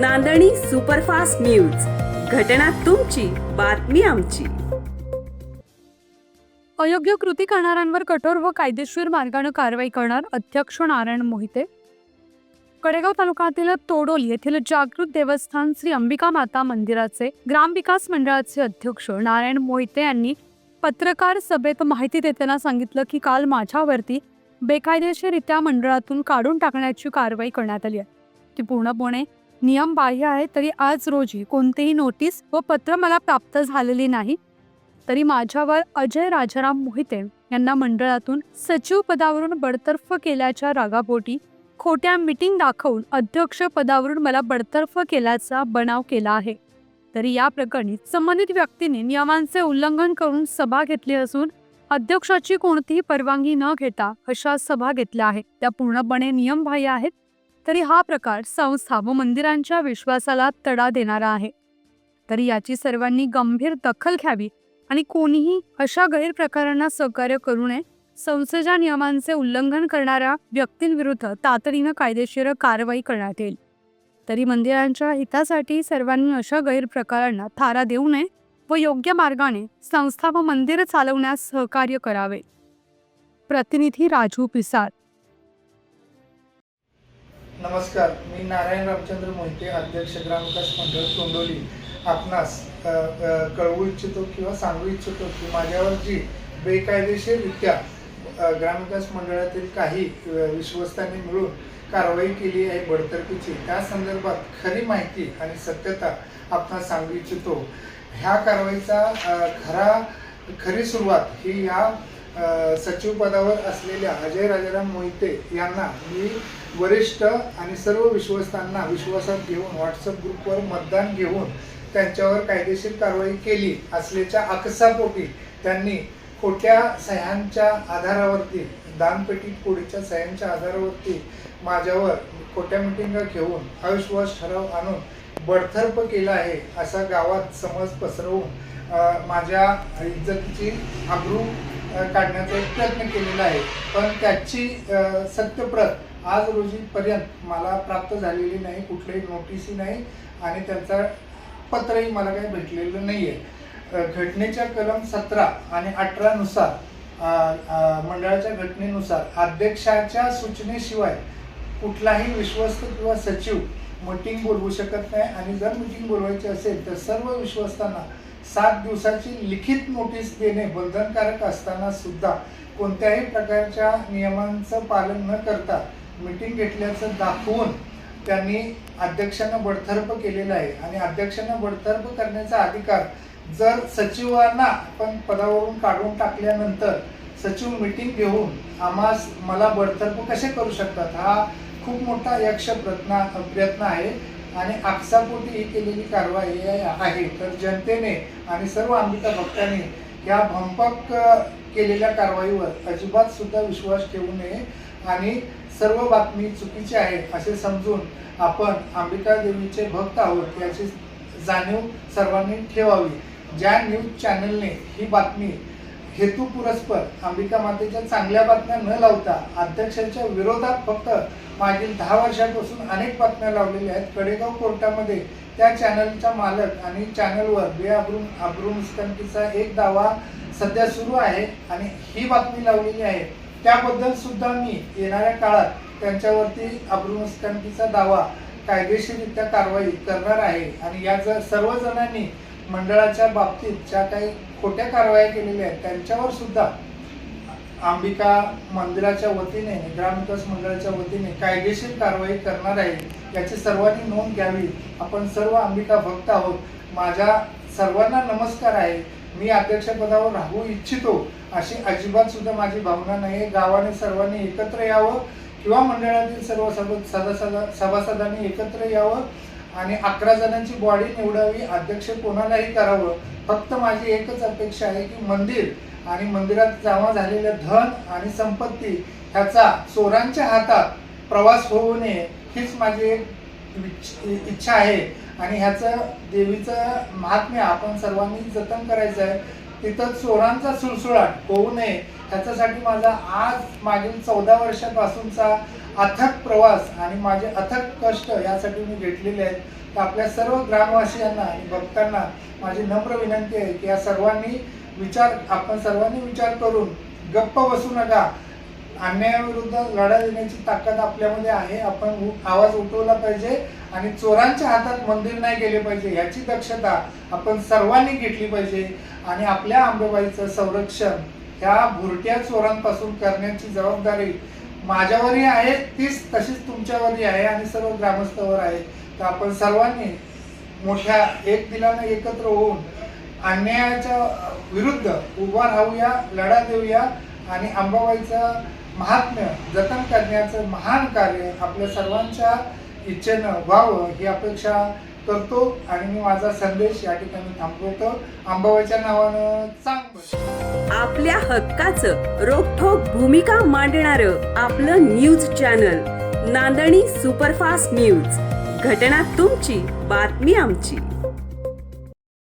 नांदणी superfast news. घटना तुमची बातमी आमची. अयोग्य कृती करणाऱ्यांवर कठोर व कायदेशीर मार्गाने कारवाई करणार अध्यक्ष नारायण मोहिते. कडेगाव तालुक्यातील तोडोल येथील जागृत देवस्थान श्री अंबिका माता मंदिराचे ग्रामविकास मंडळाचे अध्यक्ष नारायण मोहिते यांनी पत्रकार सभेत माहिती देताना सांगितलं की काल माझ्यावरती बेकायदेशीररित्या मंडळातून काढून टाकण्याची कारवाई करण्यात आली आहे. ती पूर्णपणे नियम बाह्य आहे तरी आज रोजी कोणतेही नोटीस व पत्र मला प्राप्त झालेली नाही. तरी माझ्यावर अजय राजाराम मोहिते यांना मंडळातून सचिव पदावरून बडतर्फ केल्याच्या रागापोटी खोट्या मिटिंग दाखवून अध्यक्ष पदावरून मला बडतर्फ केल्याचा बनाव केला आहे. तरी या प्रकरणी संबंधित व्यक्तीने नियमांचे उल्लंघन करून सभा घेतली असून अध्यक्षाची कोणतीही परवानगी न घेता अशा सभा घेतल्या आहेत. त्या पूर्णपणे नियमबाह्य आहेत. तरी हा प्रकार संस्था व मंदिरांच्या विश्वासाला तडा देणारा आहे. तरी याची सर्वांनी गंभीर दखल घ्यावी आणि कोणीही अशा गैरप्रकारांना सहकार्य करू नये संस्थेच्या नियमांचे उल्लंघन करणाऱ्या व्यक्तींविरुद्ध तातडीनं कायदेशीर कारवाई करण्यात येईल. तरी मंदिरांच्या हितासाठी सर्वांनी अशा गैरप्रकारांना थारा देऊ नये व योग्य मार्गाने संस्था व मंदिर चालवण्यास सहकार्य करावे. प्रतिनिधी राजू पिसार नमस्कार मी नारायण रामचंद्र मोहिते अध्यक्ष ग्रामविकास मंडळ तोंडोली. आपणास कळवू इच्छितो किंवा सांगू इच्छितो की माझ्यावर जी बेकायदेशीररित्या ग्रामविकास मंडळातील काही विश्वस्तांनी मिळून कारवाई केली आहे बडतर्फीची त्या संदर्भात खरी माहिती आणि सत्यता आपणास सांगू इच्छितो. ह्या कारवाईचा खरा खरी सुरुवात ही या सचिव पदावर असलेल्या अजय राजाराम मोहिते यांना मी वरिष्ठ आणि सर्व विश्वस्तांना विश्वासात घेऊन व्हॉट्सअप ग्रुपवर मतदान घेऊन त्यांच्यावर कायदेशीर कारवाई केली असल्याच्या आकसापोटी त्यांनी खोट्या सह्यांच्या आधारावरती दानपेटी कोडीच्या सह्यांच्या आधारावरती माझ्यावर खोट्या मिटिंगा घेऊन अविश्वास ठराव आणून बडथर्प केला आहे असा गावात समज पसरवून माझ्या इज्जतीची आबरू काढण्याचा एक प्रयत्न केलेला आहे. पण त्याची सत्यप्रत आज रोजीपर्यंत मला प्राप्त झालेली नाही कुठल्याही नोटीसही नाही आणि त्यांचा पत्रही मला काही भेटलेलं नाही आहे घटनेच्या कलम सतरा आणि अठरानुसार मंडळाच्या घटनेनुसार अध्यक्षाच्या सूचनेशिवाय कुठलाही विश्वस्त किंवा सचिव मीटिंग बोलवू शकत नाही आणि जर मीटिंग बोलवायची असेल तर सर्व विश्वस्तांना सात दिवसाची लिखित नोटीस देणे बंधनकारक असताना सुद्धा कोणत्याही प्रकारच्या नियमांचं पालन न करता मीटिंग घेतल्याचं दाखवून त्यांनी अध्यक्षांना बडतर्फ केलेलं आहे. आणि अध्यक्षांना बडतर्फ करण्याचा अधिकार जर सचिवांना आपण पदावरून काढून टाकल्यानंतर सचिव मीटिंग घेऊन आम्हास मला बडतर्फ कसे करू शकतात? हा खूप मोठा यक्ष प्रयत्न प्रयत्न आहे. आणि आपसापोटी ही केलेली कारवाई आहे. तर जनतेने आणि सर्व अंबिका भक्तांनी या भंपक केलेल्या कारवाईवर अजिबात सुद्धा विश्वास ठेवू नये. आणि सर्व बातमी चुकीची आहे असे समजून आपण अंबिका देवीचे भक्त आहोत याची जाणीव सर्वांनी ठेवावी. ज्या न्यूज चॅनलने ही बातमी हेतुपुरस्पर अंबिका मातेच्या चांगल्या बातम्या न लावता अध्यक्षांच्या विरोधात फक्त मागील दहा वर्षापासून अनेक बातम्या लावलेल्या आहेत. कडेगाव कोर्टामध्ये त्या चॅनलचा मालक आणि चॅनलवर बेअब्रून अब्रुमस्कंतीचा एक दावा सध्या सुरू आहे आणि ही बातमी लावलेली आहे. त्याबद्दल सुद्धा मी येणाऱ्या काळात त्यांच्यावरती अब्रुमस्कंतीचा दावा कायदेशीररित्या कारवाई करणार आहे. आणि या जर सर्वजणांनी मंडळाच्या बाबतीत ज्या काही खोट्या कारवाया केलेल्या आहेत त्यांच्यावर सुद्धा अंबिका मंदिराच्या वतीने ग्रामविकास मंडळाच्या वतीने कायदेशीर कारवाई करणार आहे याची सर्वांनी नोंद घ्यावी. आपण सर्व अंबिका भक्त आहोत. माझ्या सर्वांना नमस्कार आहे. मी अध्यक्षपदावर राहू इच्छितो अशी अजिबात सुद्धा माझी भावना नाही आहे गावाने सर्वांनी एकत्र यावं किंवा मंडळातील सर्व सभ सदा सभासदांनी एकत्र यावं आणि अकरा जणांची बॉडी निवडावी अध्यक्ष कोणालाही करावं फक्त माझी एकच अपेक्षा आहे की मंदिर आणि मंदिरात जमा झालेलं धन आणि संपत्ती ह्याचा चोरांच्या हातात प्रवास होऊ नये हीच माझी एक इच्छ- इच्छा आहे. आणि ह्याचं देवीचं महात्म्य आपण सर्वांनी जतन करायचं आहे. तिथं चोरांचा सुळसुळाट होऊ नये ह्याच्यासाठी माझा आज मागील चौदा वर्षापासूनचा अथक प्रवास आणि माझे अथक कष्ट यासाठी मी घेतलेले आहेत. तर आपल्या सर्व ग्रामवासियांना आणि भक्तांना माझी नम्र विनंती आहे की या सर्वांनी विचार आपण सर्वांनी विचार करून गप्प बसू नका. अन्यायाविरुद्ध लढा देण्याची ताकद आपल्यामध्ये आहे. आपण उ- आवाज उठवला पाहिजे आणि चोरांच्या हातात मंदिर नाही गेले पाहिजे याची दक्षता आपण सर्वांनी घेतली पाहिजे आणि आपल्या आंबेबाईचं संरक्षण ह्या भुरट्या चोरांपासून करण्याची जबाबदारी माझ्यावरही आहे तीच तशीच तुमच्यावरही आहे आणि सर्व ग्रामस्थावर आहे. तर आपण सर्वांनी मोठ्या एक दिलानं एकत्र होऊन अन्यायाच्या विरुद्ध उभा राहूया लढा देऊया आणि अंबाबाईचं महात्म्य जतन करण्याचं महान कार्य आपल्या सर्वांच्या इच्छेनं व्हावं ही अपेक्षा करतो आणि मी माझा संदेश या ठिकाणी थांबवतो. अंबाबाईच्या नावानं चांग आपल्या हक्काचं रोखोक भूमिका मांडणार आपलं न्यूज चॅनल नांदणी सुपरफास्ट न्यूज. घटना तुमची बातमी आमची.